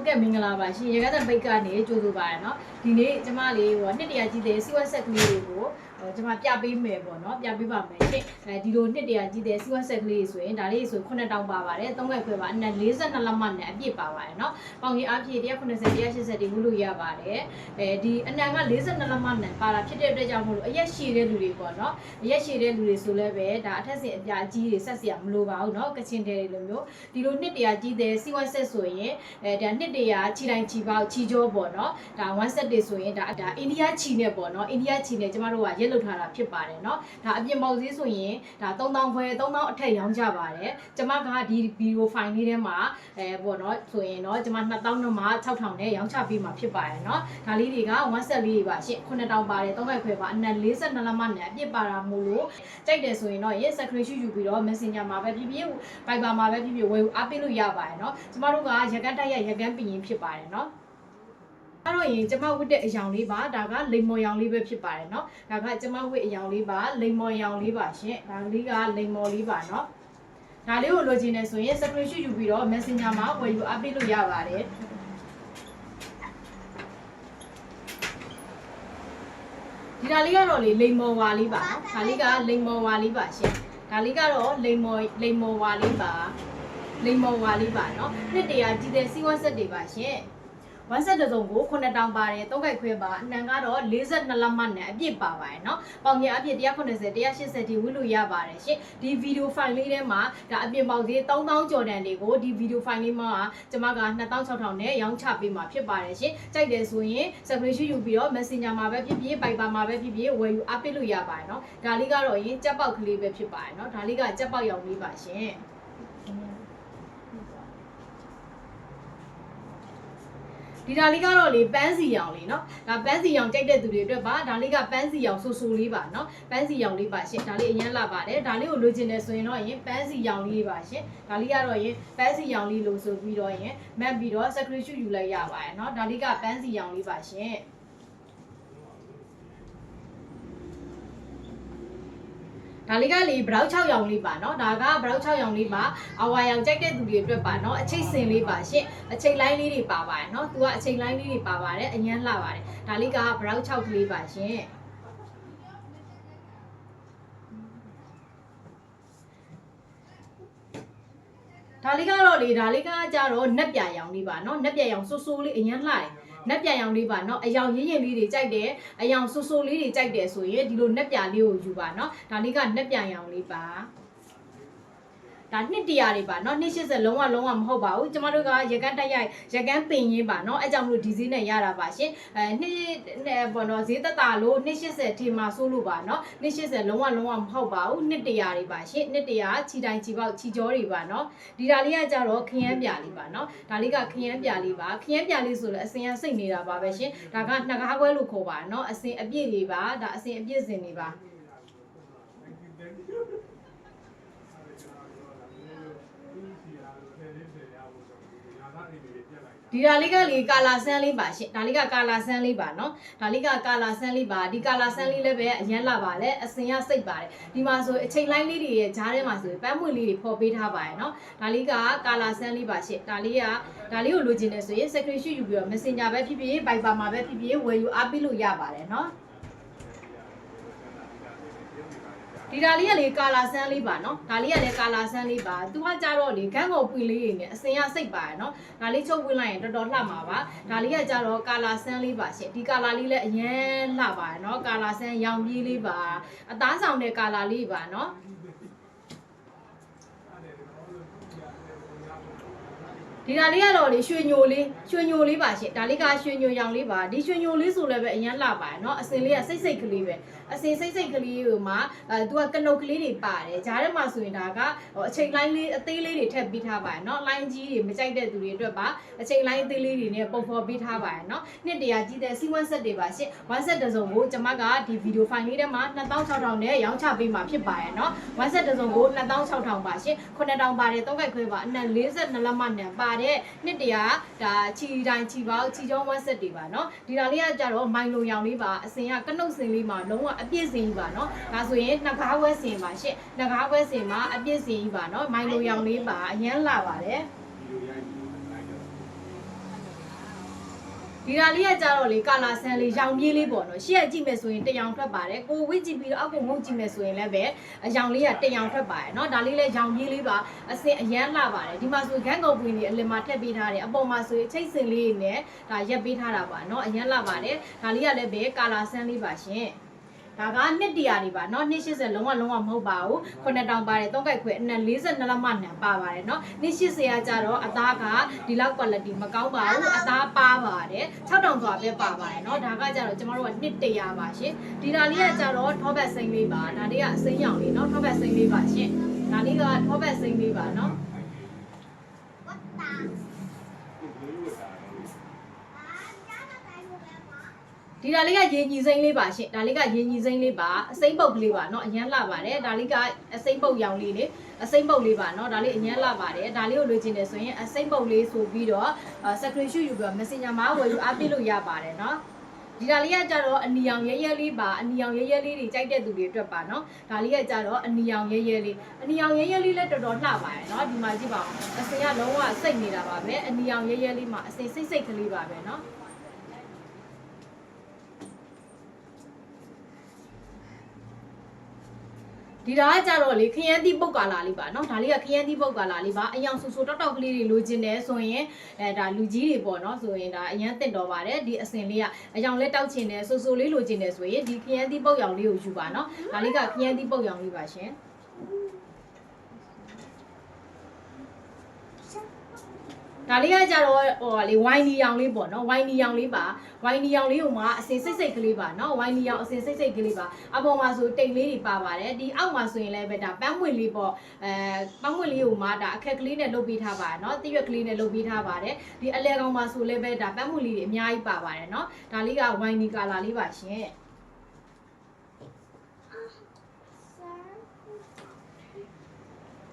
ဟုတ်ကဲ့မင်္ဂလာပါရှင်ရေကတဲ့ဘိတ်ကနေကြိုးဆိုပါရနော်ဒီနေ့ကျမလေးဟိုနှစ်တရာကြီးတဲ့စီဝက်ဆက်ကလေးတွေကို ကျွန်မပြပေးမယ်ပေါ့နော်ပြပေးပါမယ်ရှင်အဲဒီလိုနှစ်တရာကြီးတဲ့ sequence set ကလေးဆိုရင်ဒါလေးဆို9တောင်ပါပါတယ်3လိုက်ခွဲပါအနက်42လက်မနဲ့အပြည့်ပါပါတယ်နော်ပေါင်ကြီးအပြည့်190 180ဒီဝလို့ရပါတယ်အဲဒီအနက်က42လက်မနဲ့ပါတာဖြစ်တဲ့အတွက်ကြောင့်မို့လို့အရက်ရှည်တဲ့လူတွေပေါ့နော်အရက်ရှည်တဲ့လူတွေဆိုလည်းပဲဒါအထက်စင်အပြာကြီးတွေဆက်စရာမလိုပါဘူးနော်ကချင်တဲတွေလိုမျိုးဒီလိုနှစ်တရာကြီးတဲ့ sequence set ဆိုရင်အဲဒါနှစ်တရာခြိတိုင်းခြိပေါက်ခြိကြောပေါ့နော်ဒါ1 set တွေဆိုရင်ဒါဒါအိန္ဒိယခြိနဲ့ပေါ့နော်အိန္ဒိယခြိနဲ့ကျမတို့ကလုပ်ထားတာဖြစ်ပါတယ်နော်ဒါအပြင်ပေါက်ဈေးဆိုရင်ဒါ3000ခွဲ3000အထက်ရောင်းကြပါတယ်ကျမကဒီဗီဒီယိုဖိုင်လေးထဲမှာအဲပေါ့နော်ဆိုရင်တော့ကျမ2000နဲ့မှ6000နဲ့ရောင်းချပေးမှာဖြစ်ပါတယ်နော်ဒါလေးတွေက1 set လေးတွေပါရှင့်9000ပါတယ်3ခက်ခွဲပါအနက်42လက်မှတ်နဲ့အပြစ်ပါတာမို့လို့ကြိုက်တယ်ဆိုရင်တော့ရဲ့ screenshot ယူပြီးတော့ messenger မှာပဲဖြစ်ဖြစ် Viber မှာပဲဖြစ်ဖြစ်ဝယ်အားပေးလို့ရပါတယ်နော်ကျမတို့ကရကန်းတိုက်ရရကန်းပြင်ရင်ဖြစ်ပါတယ်နော် အဲ့တော့ရင်ကျမဝတ်တဲ့အယောင်လေးပါဒါကလိမ်မော်ရောင်လေးပဲဖြစ်ပါတယ်เนาะဒါကကျမဝတ်အယောင်လေးပါလိမ်မော်ရောင်လေးပါရှင်ဒါလေးကလိမ်မော်လေးပါเนาะဒါလေးကိုလိုချင်နေဆိုရင် screenshot ယူပြီးတော့ messenger မှာဝယ်ယူအားပေးလို့ရပါတယ်ဒီဒါလေးကတော့လေလိမ်မော်ဝါလေးပါเนาะဒါလေးကလိမ်မော်ဝါလေးပါရှင်ဒါလေးကတော့လိမ်မော်လိမ်မော်ဝါလေးပါလိမ်မော်ဝါလေးပါเนาะနှစ်တရာကြီးတဲ့စီးဝတ်ဆက်တွေပါရှင် ဝမ်းဆက်တစ်စုံကို9တောင်ပါတယ်၃ခိုက်ခွဲပါအနံကတော့42လက်မှတ်နဲ့အပြည့်ပါပါတယ်เนาะပေါင်ကြီးအပြည့်190 180ဒီဝိလို့ရပါတယ်ရှင်ဒီဗီဒီယိုဖိုင်လေးထဲမှာဒါအပြင်ပေါင်ကြီး3000ကျော်တန်တွေကိုဒီဗီဒီယိုဖိုင်လေးမှာကျွန်မက2600နဲ့ရောင်းချပေးမှာဖြစ်ပါတယ်ရှင်ကြိုက်တယ်ဆိုရင် screenshot ယူပြီးတော့ messenger မှာပဲဖြစ်ဖြစ် Viber မှာပဲဖြစ်ဖြစ်ဝယ်ယူအားပေးလို့ရပါတယ်เนาะဒါလေးကတော့ရင်ကြက်ပေါက်ကလေးပဲဖြစ်ပါတယ်เนาะဒါလေးကကြက်ပေါက်ရောင်လေးပါရှင် ဒီဒါလေးကတော့လေပန်းစီရောင်လေးနော်ဒါပန်းစီရောင်ကြိုက်တဲ့သူတွေအတွက်ပါဒါလေးကပန်းစီရောင်ဆူဆူလေးပါနော်ပန်းစီရောင်လေးပါရှင်ဒါလေးအရင်လာပါတယ်ဒါလေးကိုလိုချင်တယ်ဆိုရင်တော့ရင်ပန်းစီရောင်လေးပါရှင်ဒါလေးကတော့ရင်ပန်းစီရောင်လေးလို့ဆိုပြီးတော့ရင်မက်ပြီးတော့ secret shoot ယူလိုက်ရပါတယ်နော်ဒါလေးကပန်းစီရောင်လေးပါရှင် ဒါလေးကလေ brown 6ရောင်လေးပါเนาะဒါက brown 6ရောင်လေးပါအဝါရောင်ကြိုက်တဲ့သူတွေအတွက်ပါเนาะအချိတ်စင်လေးပါရှင့်အချိတ်လိုင်းလေးတွေပါပါတယ်เนาะသူကအချိတ်လိုင်းလေးတွေပါပါတယ်အញ្ញမ်းလှပါတယ်ဒါလေးက brown 6ကလေးပါရှင့်ဒါလေးကတော့လေဒါလေးကကြတော့နက်ပြရောင်လေးပါเนาะနက်ပြရောင်ဆိုးဆိုးလေးအញ្ញမ်းလှတယ် နက်ပြရောင်လေးပါเนาะအယောင်ရင်းရင်လေးတွေကြိုက်တယ်အယောင်ဆူဆူလေးတွေကြိုက်တယ်ဆိုရင်ဒီလိုနက်ပြလေးကိုယူပါเนาะဒါလေးကနက်ပြရောင်လေးပါ ဒါနှစ်တရာတွေပါเนาะနှစ်80လုံးဝလုံးဝမဟုတ်ပါဘူးကျမတို့ကရကန်းတက်ရိုက်ရကန်းပင်ရင်းပါเนาะအဲကြောင့်မလို့ဒီဈေးနဲ့ရတာပါရှင်အဲနှစ်ဘောနော်ဈေးသက်တာလို့နှစ်80ထီမှာစိုးလို့ပါเนาะနှစ်80လုံးဝလုံးဝမဟုတ်ပါဘူးနှစ်တရာတွေပါရှင်နှစ်တရာခြီတိုင်းခြီပေါက်ခြီကြောတွေပါเนาะဒီဒါလေးကကြတော့ခရမ်းပြာလေးပါเนาะဒါလေးကခရမ်းပြာလေးပါခရမ်းပြာလေးဆိုလည်းအစင်ကစိတ်နေတာပါပဲရှင်ဒါကနှစ်ကားခွဲလို့ခေါ်ပါเนาะအစင်အပြည့်လေးပါဒါအစင်အပြည့်စင်လေးပါ ဒီဒါလေးကလေကာလာဆန်းလေးပါရှင့်ဒါလေးကကာလာဆန်းလေးပါနော်ဒါလေးကကာလာဆန်းလေးပါဒီကာလာဆန်းလေးလည်းပဲအရန်လာပါလေအစင်ရစိတ်ပါတယ်ဒီမှာဆိုအချိန်လိုက်လေးတွေရဲ့ဂျားထဲမှာဆိုပန်းမွေလေးတွေပေါ်ပေးထားပါတယ်နော်ဒါလေးကကာလာဆန်းလေးပါရှင့်ဒါလေးကဒါလေးကိုလိုချင်တယ်ဆိုရင် secretary ယူပြီးတော့ messenger ပဲဖြစ်ဖြစ် Viber မှာပဲဖြစ်ဖြစ်ဝယ်ယူအားပေးလို့ရပါတယ်နော် ဒီဒါလေးကလေကာလာဆန်းလေးပါနော်ဒါလေးကလည်းကာလာဆန်းလေးပါသူကကြတော့လေဂန်းကိုပွင့်လေးရည်နဲ့အစင်ရစိတ်ပါရနော်ဒါလေးချုပ်ဝင်လိုက်ရင်တော်တော်လှမှာပါဒါလေးကကြတော့ကာလာဆန်းလေးပါရှင့်ဒီကာလာလေးလည်းအရန်လှပါရနော်ကာလာဆန်းရောင်ပြေးလေးပါအသားဆောင်တဲ့ကာလာလေးပါနော်ဒီဒါလေးကတော့လေရွှေညိုလေးရွှေညိုလေးပါရှင့်ဒါလေးကရွှေညိုရောင်လေးပါဒီရွှေညိုလေးဆိုလည်းပဲအရန်လှပါရနော်အစင်လေးကစိတ်စိတ်ကလေးပဲ အစင်စိတ်စိတ်ကလေးကိုမှအဲသူကကနုတ်ကလေးတွေပါတယ်ဂျားထဲမှာဆိုရင်ဒါကဟိုအချိန်လိုင်းလေးအသေးလေးတွေထည့်ပေးထားပါတယ်เนาะလိုင်းကြီးတွေမကြိုက်တဲ့သူတွေအတွက်ပါအချိန်လိုင်းအသေးလေးတွေနဲ့ပုံဖော်ပေးထားပါတယ်เนาะနှစ်တရာကြီးတဲ့စီဝမ်ဆက်တွေပါရှင့်ဝမ်ဆက်တစ်စုံကိုကျွန်မကဒီဗီဒီယိုဖိုင်လေးထဲမှာ2600နဲ့ရောင်းချပေးမှာဖြစ်ပါတယ်เนาะဝမ်ဆက်တစ်စုံကို2600ပါရှင့်9000ပါတယ်သုံးခိုက်ခွဲပါအနက်42လက်မှတ်နဲ့ပါတဲ့နှစ်တရာဒါချီတိုင်းချီပေါက်ချီချောင်းဝမ်ဆက်တွေပါเนาะဒီဒါလေးကကြတော့မိုင်လိုရောင်လေးပါအစင်ကကနုတ်စင်လေးမှာလုံးဝ အပြည့်စင်ကြီးပါနော်ဒါဆိုရင်နှကားဝဲစင်ပါရှင့်နှကားဝဲစင်မှာအပြည့်စင်ကြီးပါနော်မိုင်လိုရောင်လေးပါအရန်လာပါတယ်ဒီဓာလေးကကြတော့လေကာလာဆန်လေးရောင်ပြေးလေးပေါ့နော်ရှေ့ကကြည့်မယ်ဆိုရင်တရောင်ထွက်ပါတယ်ကိုဝိကြည့်ပြီးတော့အောက်ကိုငုတ်ကြည့်မယ်ဆိုရင်လည်းပဲအရောင်လေးကတရောင်ထွက်ပါတယ်နော်ဒါလေးလည်းရောင်ပြေးလေးပါအစင်အရန်လာပါတယ်ဒီမှာဆိုဂန်းကုံပွင့်လေးအလင်မှာထက်ပေးထားတယ်အပေါ်မှာဆိုရင်ချိတ်စင်လေးနဲ့ဒါရက်ပေးထားတာပါနော်အရန်လာပါတယ်ဒါလေးကလည်းပဲကာလာဆန်လေးပါရှင် ဒါကနှစ်တရာတွေပါเนาะ280လုံးဝလုံးဝမဟုတ်ပါဘူး9000ပါတယ်သုံးကြိုက်ခွဲအနက်42လက်မနံပါပါတယ်เนาะ280ကကြတော့အသားကဒီလောက် quality မကောင်းပါဘူးအသားပါပါတယ်6000ဆိုတာပဲပါပါတယ်เนาะဒါကကြတော့ကျမတို့ကနှစ်တရာပါရှင်ဒီဒါလေးကကြတော့ထောဘက်စိမ့်လေးပါဒါလေးကအစိမ်းရောင်လေးเนาะထောဘက်စိမ့်လေးပါရှင်ဒါလေးကထောဘက်စိမ့်လေးပါเนาะ ဒီဒါလေးကရေညီစိမ့်လေးပါရှင်ဒါလေးကရေညီစိမ့်လေးပါအစိမ့်ပုတ်ကလေးပါเนาะအရန်လှပါတယ်ဒါလေးကအစိမ့်ပုတ်ရောင်လေးလေအစိမ့်ပုတ်လေးပါเนาะဒါလေးအရန်လှပါတယ်ဒါလေးကိုလိုချင်တယ်ဆိုရင်အစိမ့်ပုတ်လေးဆိုပြီးတော့ screenshot ယူပြီးတော့ messenger မှာဝယ်ယူအားပေးလို့ရပါတယ်เนาะဒီဒါလေးကကြတော့အနီရောင်ရဲရဲလေးပါအနီရောင်ရဲရဲလေးတွေကြိုက်တဲ့သူတွေအတွက်ပါเนาะဒါလေးကကြတော့အနီရောင်ရဲရဲလေးအနီရောင်ရဲရဲလေးလည်းတော်တော်လှပါတယ်เนาะဒီမှာကြည့်ပါဦးအစင်ကလုံးဝစိတ်နေတာပါပဲအနီရောင်ရဲရဲလေးမှာအစင်စိတ်စိတ်ကလေးပါပဲเนาะ ဒီဒါကကြတော့လေခရမ်းသီးပုတ်ကာလာလေးပါเนาะဒါလေးကခရမ်းသီးပုတ်ကာလာလေးပါအယောင်ဆူဆူတောက်တောက်ကလေးတွေလိုချင်တယ်ဆိုရင်အဲဒါလူကြီးတွေပေါ့เนาะဆိုရင်ဒါအရန်တက်တော်ပါတယ်ဒီအစင်လေးကအယောင်လက်တောက်ချင်တယ်ဆူဆူလေးလိုချင်တယ်ဆိုရင်ဒီခရမ်းသီးပုတ်ရောင်လေးကိုယူပါเนาะဒါလေးကခရမ်းသီးပုတ်ရောင်လေးပါရှင် ဒါလေးကကြတော့ဟိုလေဝိုင်းနီရောင်လေးပေါ့နော်ဝိုင်းနီရောင်လေးပါဝိုင်းနီရောင်လေးကိုမှအစင်စိတ်စိတ်ကလေးပါနော်ဝိုင်းနီရောင်အစင်စိတ်စိတ်ကလေးပါအပေါ်မှာဆိုတိတ်လေးတွေပါပါတယ်ဒီအောက်မှာဆိုရင်လည်းပဲဒါပန်းမွင့်လေးပေါ့အဲပန်းမွင့်လေးကိုမှဒါအခက်ကလေးနဲ့လုပ်ပေးထားပါတယ်နော်တရွက်ကလေးနဲ့လုပ်ပေးထားပါတယ်ဒီအလဲကောင်မှာဆိုလည်းပဲဒါပန်းမွင့်လေးတွေအများကြီးပါပါတယ်နော်ဒါလေးကဝိုင်းနီကာလာလေးပါရှင်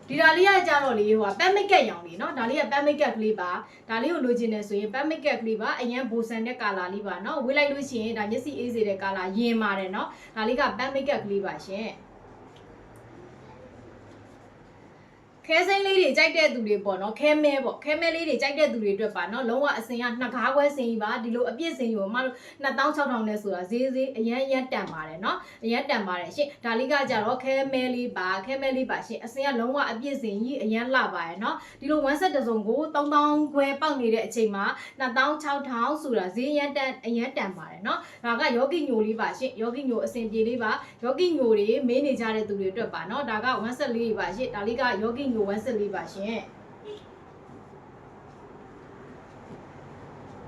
ဒီဒါလေးကကြတော့လေဟိုကပန်းမိတ်ကက်ရောင်လေးနော်ဒါလေးကပန်းမိတ်ကက်ကလေးပါဒါလေးကိုလိုချင်တယ်ဆိုရင်ပန်းမိတ်ကက်ကလေးပါအရင်ဘိုဆန်တဲ့ကာလာလေးပါနော်ဝေးလိုက်လို့ရှိရင်ဒါမျက်စိအေးစေတဲ့ကာလာရင်ပါတယ်နော်ဒါလေးကပန်းမိတ်ကက်ကလေးပါရှင်။ ခဲစိမ်းလေးတွေကြိုက်တဲ့သူတွေပေါ့နော်ခဲမဲပေါ့ခဲမဲလေးတွေကြိုက်တဲ့သူတွေအတွက်ပါနော်လုံးဝအစင်ကနှစ်ကားခွဲစင်ကြီးပါဒီလိုအပြည့်စင်ကြီးကိုမ2600နဲ့ဆိုတာဈေးဈေးအရန်အရန်တန်ပါတယ်နော်အရန်တန်ပါတယ်ရှင့်ဒါလေးကကြတော့ခဲမဲလေးပါခဲမဲလေးပါရှင့်အစင်ကလုံးဝအပြည့်စင်ကြီးအရန်လှပါတယ်နော်ဒီလို1ဆက်တစ်စုံကို3000ခွဲပေါက်နေတဲ့အချိန်မှာ2600ဆိုတာဈေးအရန်တန်အရန်တန်ပါတယ်နော်ဒါကယောဂီညိုလေးပါရှင့်ယောဂီညိုအစင်ပြေလေးပါယောဂီညိုတွေမင်းနေကြတဲ့သူတွေအတွက်ပါနော်ဒါက1ဆက်လေးပါရှင့်ဒါလေးကယောဂီညို1ဆက်လေးပါရှ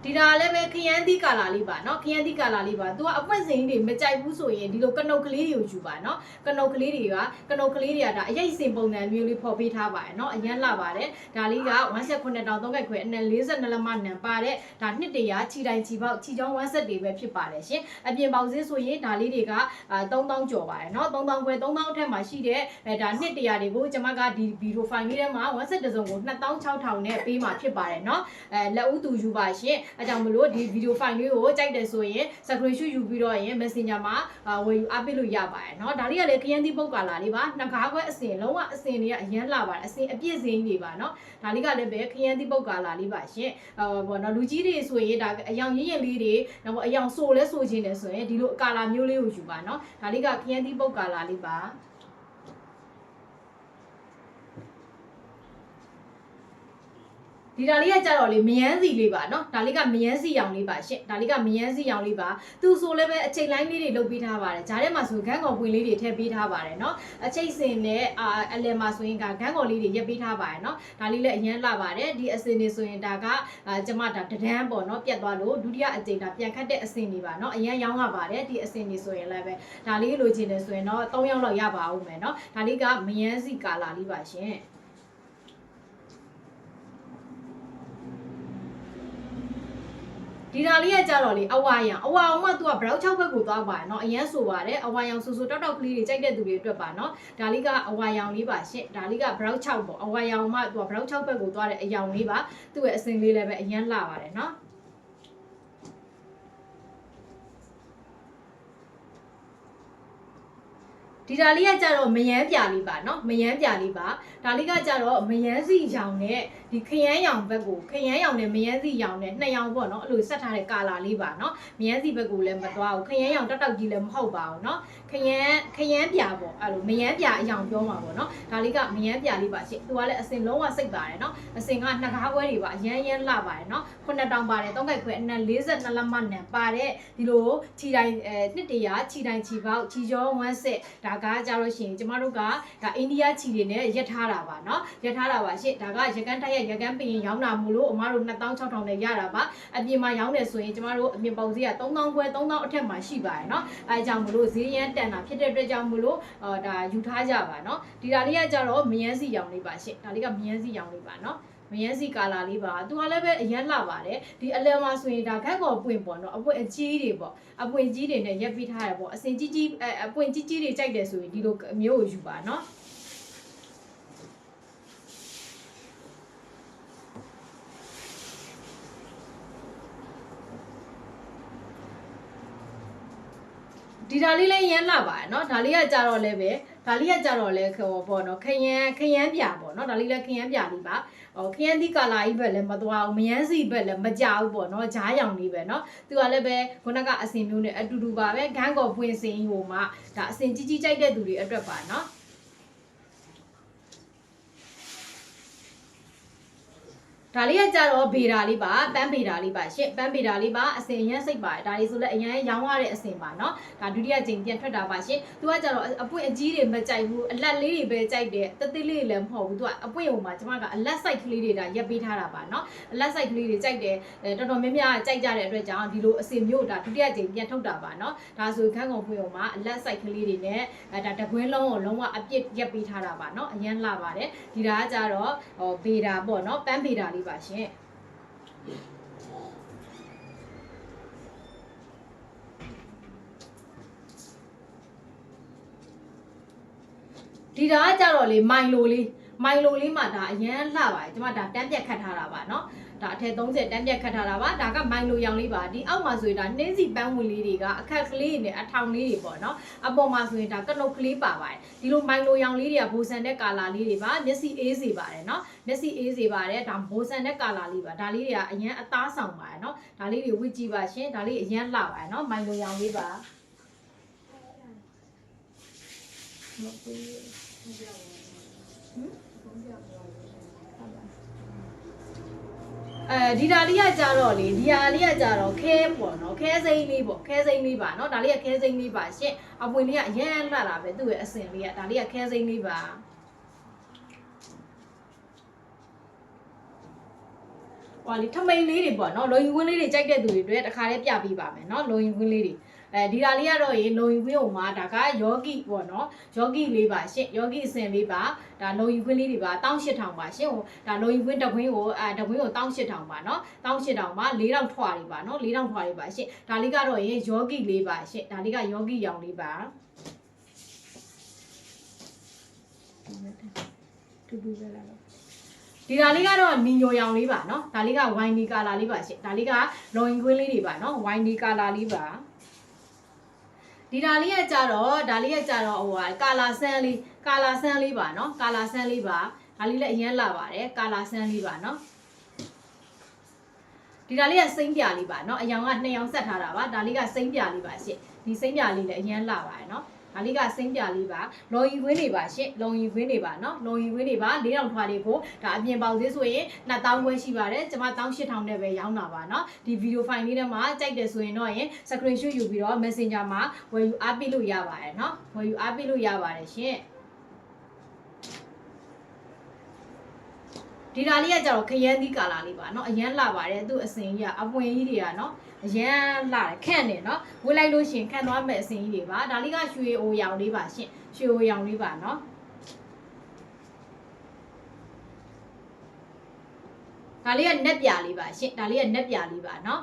ဒီဒါလည်းပဲခရမ်းသီးကာလာလေးပါเนาะခရမ်းသီးကာလာလေးပါသူကအပွင့်စင်တွေမကြိုက်ဘူးဆိုရင်ဒီလိုကနုတ်ကလေးတွေကိုယူပါเนาะကနုတ်ကလေးတွေကကနုတ်ကလေးတွေကဒါအရိတ်စင်ပုံစံမျိုးလေးဖော်ပေးထားပါတယ်เนาะအရန်လာပါတယ်ဒါလေးက1.9တောင်3ခက်ခွဲအနက်42လက်မနံပါတဲ့ဒါနှစ်တရာခြီတိုင်းခြီပေါက်ခြီချောင်း1ဆက်တွေပဲဖြစ်ပါတယ်ရှင်အပြင်ပေါက်စင်းဆိုရင်ဒါလေးတွေက3000ကျော်ပါတယ်เนาะ3000ခွဲ3000အထက်မှာရှိတဲ့အဲဒါနှစ်တရာတွေကိုကျွန်မကဒီဗီဒီယိုဖိုင်လေးထဲမှာ1ဆက်တစ်စုံကို2600နဲ့ပေးမှာဖြစ်ပါတယ်เนาะအဲလက်ဦးသူယူပါရှင် အဲကြောင့်မလို့ဒီဗီဒီယိုဖိုင်လေးကိုကြိုက်တယ်ဆိုရင် screenshot ယူပြီးတော့ရင် messenger မှာဝယ်ယူအားပေးလို့ရပါတယ်เนาะဒါလေးကလည်းခရမ်းသီးပုတ်ကာလာလေးပါနှစ်ကားခွဲအစင်လုံးဝအစင်တွေကအရန်လာပါတယ်အစင်အပြည့်စင်တွေပါเนาะဒါလေးကလည်းပဲခရမ်းသီးပုတ်ကာလာလေးပါရှင်ဟောဘောနော်လူကြီးတွေဆိုရင်ဒါအယောင်ရင်းရင်းလေးတွေတော့အယောင်ဆိုလဲဆိုခြင်းတယ်ဆိုရင်ဒီလိုကာလာမျိုးလေးကိုယူပါเนาะဒါလေးကခရမ်းသီးပုတ်ကာလာလေးပါ ဒီဒါလေးကကြတော့လေမယန်းစီလေးပါเนาะဒါလေးကမယန်းစီရောင်လေးပါရှင့်ဒါလေးကမယန်းစီရောင်လေးပါသူဆိုလည်းပဲအချိန်လိုင်းလေးတွေလုပ်ပေးထားပါတယ်ဂျားထဲမှာဆိုဂန်းကောင်ပွင့်လေးတွေထည့်ပေးထားပါတယ်เนาะအချိန်စင်နဲ့အာအလယ်မှာဆိုရင်ကဂန်းကောင်လေးတွေရက်ပေးထားပါတယ်เนาะဒါလေးလည်းအရန်လှပါတယ်ဒီအစင်တွေဆိုရင်ဒါကအာကျမဒါတဒန်းပေါ့เนาะပြတ်သွားလို့ဒုတိယအကြိမ်ဒါပြန်ခတ်တဲ့အစင်တွေပါเนาะအရန်ရောင်းရပါတယ်ဒီအစင်တွေဆိုရင်လည်းပဲဒါလေးလိုချင်တယ်ဆိုရင်တော့3ရောက်လောက်ရပါဦးမယ်เนาะဒါလေးကမယန်းစီကာလာလေးပါရှင် ဒီဓာလေးကကြတော့လေအဝါရောင်အဝါအောင်မှ तू ကဘရောက်6ဘက်ကိုသွားပါတယ်เนาะအရန်ဆိုပါတယ်အဝါရောင်ဆူဆူတောက်တောက်ကလေးတွေကြိုက်တဲ့သူတွေအတွက်ပါเนาะဒါလေးကအဝါရောင်လေးပါရှင့်ဒါလေးကဘရောက်6ပေါ့အဝါရောင်မှ तू ကဘရောက်6ဘက်ကိုသွားတဲ့အယောင်လေးပါသူ့ရဲ့အစင်လေးလည်းပဲအရန်လှပါတယ်เนาะ ဒီဒါလေးကကြတော့မယန်းပြလေးပါเนาะမယန်းပြလေးပါဒါလေးကကြတော့မယန်းစီရောင်နဲ့ဒီခရမ်းရောင်ဘက်ကိုခရမ်းရောင်နဲ့မယန်းစီရောင်နဲ့နှစ်ရောင်ပေါ့เนาะအဲ့လိုဆက်ထားတဲ့ကာလာလေးပါเนาะမယန်းစီဘက်ကိုလည်းမသွားဘူးခရမ်းရောင်တောက်တောက်ကြီးလည်းမဟုတ်ပါဘူးเนาะခရမ်းခရမ်းပြပေါ့အဲ့လိုမယန်းပြအရောင်ပြောမှာပေါ့เนาะဒါလေးကမယန်းပြလေးပါရှင့်သူကလည်းအစင်လုံးဝစိတ်ပါတယ်เนาะအစင်ကနှစ်ကားပွဲတွေပါအရန်ရန်လှပါတယ်เนาะခုနှစ်တောင်ပါတယ်သုံးခိုက်ခွဲအနက်42လက်မနဲ့ပါတဲ့ဒီလိုခြီတိုင်းအဲနှစ်တရာခြီတိုင်းခြီပေါက်ခြီကျော်ဝမ်းစစ်ဒါ ကကြလို့ရှိရင်ကျမတို့ကဒါအိန္ဒိယခြီတွေနဲ့ရက်ထားတာပါเนาะရက်ထားတာပါရှင့်ဒါကရကန်တိုက်ရရကန်ပင်ရောင်းတာမို့လို့အမတို့2600နဲ့ရတာပါအပြင်မှာရောင်းတယ်ဆိုရင်ကျမတို့အပြင်ပေါက်ဈေးက3000ခွဲ3000အထက်မှာရှိပါတယ်เนาะအဲအကြောင်းမလို့ဈေးရန်တန်တာဖြစ်တဲ့အတွက်ကြောင့်မလို့အာဒါယူထားကြပါเนาะဒီဒါလေးကကြတော့မယန်းစီရောင်လေးပါရှင့်ဒါလေးကမယန်းစီရောင်လေးပါเนาะ မယန်းစီကာလာလေးပါသူကလည်းပဲအရင်လာပါတယ်ဒီအလယ်မှာဆိုရင်ဒါခက်ကောပွင့်ပေါ့နော်အပွင့်အကြီးတွေပေါ့အပွင့်ကြီးတွေနဲ့ရက်ပြီးထားရပေါ့အစင်ကြီးကြီးအအပွင့်ကြီးကြီးတွေကြိုက်တယ်ဆိုရင်ဒီလိုအမျိုးကိုယူပါနော်ဒီဒါလေးလည်းရမ်းလာပါတယ်เนาะဒါလေးကကြတော့လည်းပဲဒါလေးကကြတော့လည်းဟောပေါ့နော်ခရမ်းခရမ်းပြပေါ့နော်ဒါလေးလည်းခရမ်းပြလေးပါ ဟိုခရမ်းသီးကာလာကြီးဘက်လည်းမသွားဘူးမယန်းစီဘက်လည်းမကြဘူးပေါ့နော်ဂျားရောင်လေးပဲနော်သူကလည်းပဲခုနကအစင်မျိုးနဲ့အတူတူပါပဲဂန်းကောပွင့်စင်ဟိုမှာဒါအစင်ကြီးကြီးကြိုက်တဲ့သူတွေအတွက်ပါနော် ဒါလေးကကြတော့ဗေဒာလေးပါပန်းဗေဒာလေးပါရှင့်ပန်းဗေဒာလေးပါအစင်အရန်စိတ်ပါတယ်ဒါလေးဆိုလည်းအရန်ရောင်းရတဲ့အစင်ပါเนาะဒါဒုတိယကြိမ်ပြန်ထွက်တာပါရှင့်သူကကြတော့အပွင့်အကြီးတွေမကြိုက်ဘူးအလက်လေးတွေပဲကြိုက်တယ်တသေးလေးတွေလည်းမဟုတ်ဘူးသူကအပွင့်ဟိုမှာကျမကအလက်ဆိုင်ကလေးတွေဒါရက်ပေးထားတာပါเนาะအလက်ဆိုင်ကလေးတွေကြိုက်တယ်အဲတော်တော်များများကြိုက်ကြတဲ့အတွက်ကြောင့်ဒီလိုအစင်မျိုးဒါဒုတိယကြိမ်ပြန်ထုတ်တာပါเนาะဒါဆိုခန်းကုန်ဖွင့်ဟိုမှာအလက်ဆိုင်ကလေးတွေနဲ့အဲဒါတကွင်းလုံးကိုလုံးဝအပြစ်ရက်ပေးထားတာပါเนาะအရန်လှပါတယ်ဒီဒါကကြတော့ဟိုဗေဒာပေါ့เนาะပန်းဗေဒာလေးပါ ရှင် ဒီဒါကကြတော့လေမိုင်လိုလေးမိုင်လိုလေးမှာဒါအရန်လှပါတယ်ကျွန်မဒါတန်းပြက်ခတ်ထားတာပါเนาะ ဒါအထက်30တန်းပြတ်ခတ်ထားတာပါဒါကမိုင်လိုရောင်လေးပါဒီအောက်မှာဆိုရင်ဒါနှင်းစီပန်းဝင်လေးတွေကအခက်ကလေးတွေနဲ့အထောင်လေးတွေပေါ့နော်အပေါ်မှာဆိုရင်ဒါကနုတ်ကလေးပါပါတယ်ဒီလိုမိုင်လိုရောင်လေးတွေကဘိုဆန်တဲ့ကာလာလေးတွေပါမျက်စိအေးစေပါတယ်နော်မျက်စိအေးစေပါတယ်ဒါဘိုဆန်တဲ့ကာလာလေးပါဒါလေးတွေကအရန်အသားဆောင်ပါတယ်နော်ဒါလေးတွေဝစ်ကြည့်ပါရှင်ဒါလေးအရန်လှပါတယ်နော်မိုင်လိုရောင်လေးပါမဟုတ်ဘူးဟမ် အဲဒီဒါလေးကကြတော့လေဒီဟာလေးကကြတော့ခဲပေါ့နော်ခဲစိမ့်လေးပေါ့ခဲစိမ့်လေးပါနော်ဒါလေးကခဲစိမ့်လေးပါရှင့်အပွင့်လေးကအရင်လှတာပဲသူ့ရဲ့အစင်လေးကဒါလေးကခဲစိမ့်လေးပါဟောလေထမိန်လေးတွေပေါ့နော်လုံရင်ဝင်းလေးတွေကြိုက်တဲ့သူတွေအတွက်တခါလေးပြပေးပါမယ်နော်လုံရင်ဝင်းလေးတွေ အဲဒီဒါလေးကတော့ရေလုံရင်ဝင်းဟိုမှာဒါကယောဂီပေါ့နော်ယောဂီလေးပါရှင့်ယောဂီအစင်လေးပါဒါလုံရင်ဝင်းလေးတွေပါ18000ပါရှင့်ဟိုဒါလုံရင်ဝင်းတကွင်းကိုအဲတကွင်းကို18000ပါနော်18000ပါ4000ထွားတွေပါနော်4000ထွားတွေပါရှင့်ဒါလေးကတော့ရေယောဂီလေးပါရှင့်ဒါလေးကယောဂီရောင်လေးပါတူတူပဲလားဒီဒါလေးကတော့နီညိုရောင်လေးပါเนาะဒါလေးကဝိုင်နီကာလာလေးပါရှင့်ဒါလေးကလုံရင်ခွင်းလေးတွေပါเนาะဝိုင်နီကာလာလေးပါ ဒီဒါလေးကကြတော့ဒါလေးကကြတော့ဟိုဟာကာလာဆန်းလေးကာလာဆန်းလေးပါเนาะကာလာဆန်းလေးပါဒါလေးလည်းအရင်လာပါတယ်ကာလာဆန်းလေးပါเนาะဒီဒါလေးကစိမ့်ပြလေးပါเนาะအယောင်ကနှစ်ယောင်ဆက်ထားတာပါဒါလေးကစိမ့်ပြလေးပါရှင့်ဒီစိမ့်ပြလေးလည်းအရင်လာပါတယ်เนาะ ဒါလေးကစိမ့်ပြလေးပါလုံရီခွင်းတွေပါရှင့်လုံရီခွင်းတွေပါเนาะလုံရီခွင်းတွေပါ၄000ထွားလေးကိုဒါအပြင်ပေါက်သေးဆိုရင်2000ခွဲရှိပါတယ်ကျွန်မ18000နဲ့ပဲရောင်းတာပါเนาะဒီဗီဒီယိုဖိုင်လေးထဲမှာကြိုက်တယ်ဆိုရင်တော့ရင် screenshot ယူပြီးတော့ Messenger မှာဝယ်ယူအားပေးလို့ရပါတယ်เนาะဝယ်ယူအားပေးလို့ရပါတယ်ရှင် ဒီဒါလေးကကြတော့ခရမ်းသီးကာလာလေးပါเนาะအရန်လာပါတယ်သူ့အစင်ကြီးကအပွင့်ကြီးတွေကเนาะအရန်လာတယ်ခန့်တယ်เนาะဝေးလိုက်လို့ရှရင်ခန့်သွားမဲ့အစင်ကြီးတွေပါဒါလေးကရွှေအိုရောင်လေးပါရှင့်ရွှေအိုရောင်လေးပါเนาะဒါလေးကနက်ပြာလေးပါရှင့်ဒါလေးကနက်ပြာလေးပါเนาะ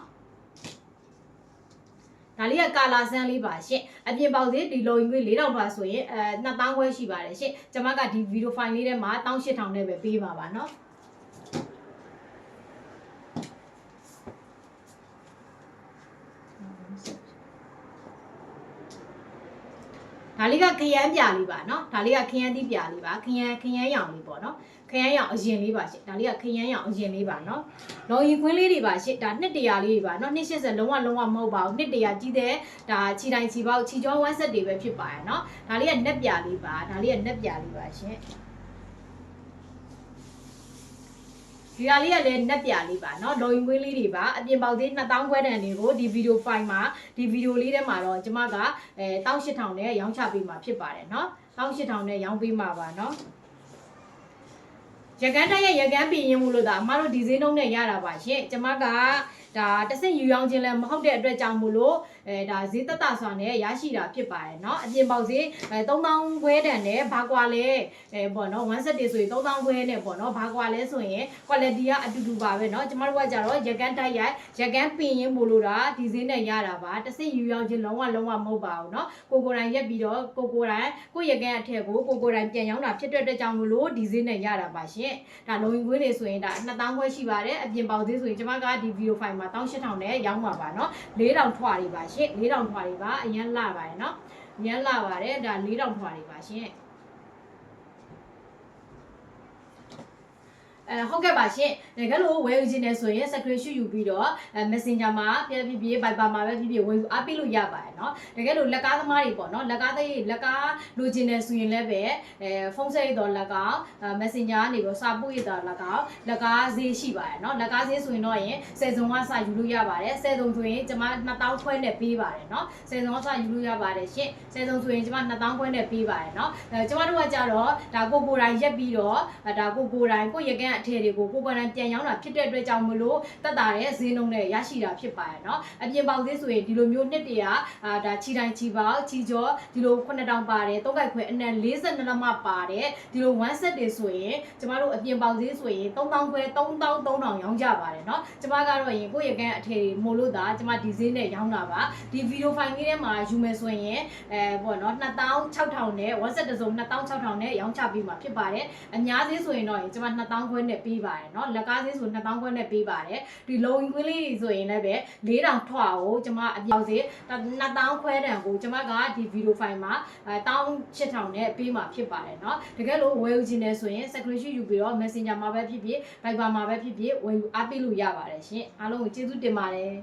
ဒါလေးကကာလာဆန်းလေးပါရှင့်အပြင်ပေါက်သေးဒီလိုရင်ခွေး4000ပါဆိုရင်အဲ2000ခွဲရှိပါတယ်ရှင့်ကျွန်မကဒီဗီဒီယိုဖိုင်လေးထဲမှာ18000နဲ့ပဲပေးပါပါเนาะ ဒါ လေးကခရမ်းပြလေးပါเนาะဒါလေးကခရမ်းသီးပြလေးပါခရမ်းခရမ်းရောင်လေးပေါ့เนาะခရမ်းရောင်အရင်လေးပါရှင့်ဒါလေးကခရမ်းရောင်အရင်လေးပါเนาะလော်ရီခွင်းလေးတွေပါရှင့်ဒါနှစ်တရာလေးတွေပါเนาะ280လုံးဝလုံးဝမဟုတ်ပါဘူးနှစ်တရာကြီးတဲ့ဒါခြီတိုင်းခြီပေါက်ခြီကြောဝမ်းဆက်တွေပဲဖြစ်ပါတယ်เนาะဒါလေးကနက်ပြလေးပါဒါလေးကနက်ပြလေးပါရှင့် ဒီဟာလေးကလည်းနက်ပြလေးပါเนาะလော်ရင်ကွင်းလေးတွေပါအပြင်ပေါက်သေး2000ခွဲတန်တွေကိုဒီဗီဒီယိုဖိုင်မှာဒီဗီဒီယိုလေးထဲမှာတော့ကျမကအဲ18000နဲ့ရောင်းချပေးမှာဖြစ်ပါတယ်เนาะ18000နဲ့ရောင်းပေးမှာပါเนาะရကန်တက်ရဲ့ရကန်ပြင်ရင်မှုလို့ဒါအမတို့ဒီဈေးနှုန်းနဲ့ရတာပါရှင်ကျမက ဒါတစ်စက်ယူရောင်းခြင်းလည်းမဟုတ်တဲ့အတွက်ကြောင့်မို့လို့အဲဒါဈေးသက်သာစွာနဲ့ရရှိတာဖြစ်ပါတယ်เนาะအပြင်ပေါက်ဈေးအဲ3000ခွဲတန်နဲ့ဘာကွာလဲအဲပေါ့နော်1 set တွေဆိုရင်3000ခွဲနဲ့ပေါ့နော်ဘာကွာလဲဆိုရင် quality ကအတူတူပါပဲเนาะကျမတို့ကကြတော့ရကန်တက်ရိုက်ရကန်ပင်ရင်မို့လို့တာဒီဈေးနဲ့ရတာပါတစ်စက်ယူရောင်းခြင်းလုံးဝလုံးဝမဟုတ်ပါဘူးเนาะကိုကိုယ်တိုင်ရက်ပြီးတော့ကိုကိုယ်တိုင်ကိုရကန်အထက်ကိုကိုကိုယ်တိုင်ပြန်ရောင်းတာဖြစ်တဲ့အတွက်ကြောင့်မို့လို့ဒီဈေးနဲ့ရတာပါရှင်ဒါလုံရင်ခွေးတွေဆိုရင်ဒါ2000ခွဲရှိပါတယ်အပြင်ပေါက်ဈေးဆိုရင်ကျမကဒီဗီဒီယိုဖိုင် မှာ18000နဲ့ရောင်းပါပါเนาะ4000ထွာတွေပါရှင်4000ထွာတွေပါအရင်လာပါတယ်เนาะအရင်လာပါတယ်ဒါ4000ထွာတွေပါရှင် အဲဟုတ်ကဲ့ပါရှင်တကယ်လို့ဝယ်ယူခြင်းနဲ့ဆိုရင် screenshot ယူပြီးတော့အဲ Messenger မှာပြပြပြ Viber မှာပဲဖြစ်ဖြစ်ဝယ်ယူအားပေးလို့ရပါတယ်เนาะတကယ်လို့လက်ကားသမားတွေပေါ့เนาะလက်ကားသေးလက်ကားလိုချင်တယ်ဆိုရင်လည်းပဲအဲဖုန်းဆက်ရတော့လက်ကားအဲ Messenger ကနေပြီးစာပို့ရတော့လက်ကားလက်ကားဈေးရှိပါတယ်เนาะလက်ကားဈေးဆိုရင်တော့ရင်10စုံကစယူလို့ရပါတယ်10စုံဆိုရင်ကျွန်မ2000ခွဲနဲ့ပေးပါတယ်เนาะ10စုံကစယူလို့ရပါတယ်ရှင်10စုံဆိုရင်ကျွန်မ2000ခွဲနဲ့ပေးပါတယ်เนาะအဲကျွန်မတို့ကကြတော့ဒါကိုကိုယ်တိုင်ရက်ပြီးတော့ဒါကိုကိုယ်တိုင်ကိုယ့်ရကန် အထည်တွေကိုကိုယ်ကိုယ်တိုင်ပြန်ရောင်းတာဖြစ်တဲ့အတွက်ကြောင့်မလို့တက်တာတဲ့ဈေးနှုန်းနဲ့ရရှိတာဖြစ်ပါတယ်เนาะအပြင်ပေါက်သေးဆိုရင်ဒီလိုမျိုးနှစ်တရာအာဒါချီတိုင်းချီပေါက်ချီကျော်ဒီလို9000ပါတယ်သုံးခိုက်ခွဲအနက်42လက်မပါတယ်ဒီလို1 set တွေဆိုရင်ကျမတို့အပြင်ပေါက်သေးဆိုရင်3000ခွဲ3300ရောင်းကြပါတယ်เนาะကျမကတော့ရင်ကိုယ့်ရကန်အထည်မို့လို့ဒါကျမဒီဈေးနဲ့ရောင်းတာပါဒီဗီဒီယိုဖိုင်လေးထဲမှာယူမယ်ဆိုရင်အဲပေါ့เนาะ2600နဲ့1 set တစ်စုံ2600နဲ့ရောင်းချပေးမှာဖြစ်ပါတယ်အများသေးဆိုရင်တော့ရင်ကျမ2000ခွဲ နဲ့ပေးပါတယ်เนาะလက်ကားသေးဆို2000ခွဲနဲ့ပေးပါတယ်ဒီလုံဝင်ခွင်းလေးဆိုရင်လည်းပဲ4000ထွာကိုကျမအပြောက်စေ2000ခွဲတန်ကိုကျမကဒီဗီဒီယိုဖိုင်မှာအဲ18000နဲ့ပေးမှာဖြစ်ပါတယ်เนาะတကယ်လို့ဝယ်ယူခြင်းနဲ့ဆိုရင် screenshot ယူပြီးတော့ Messenger မှာပဲဖြစ်ဖြစ် Viber မှာပဲဖြစ်ဖြစ်ဝယ်ယူအားပေးလို့ရပါတယ်ရှင်အားလုံးကိုကျေးဇူးတင်ပါတယ်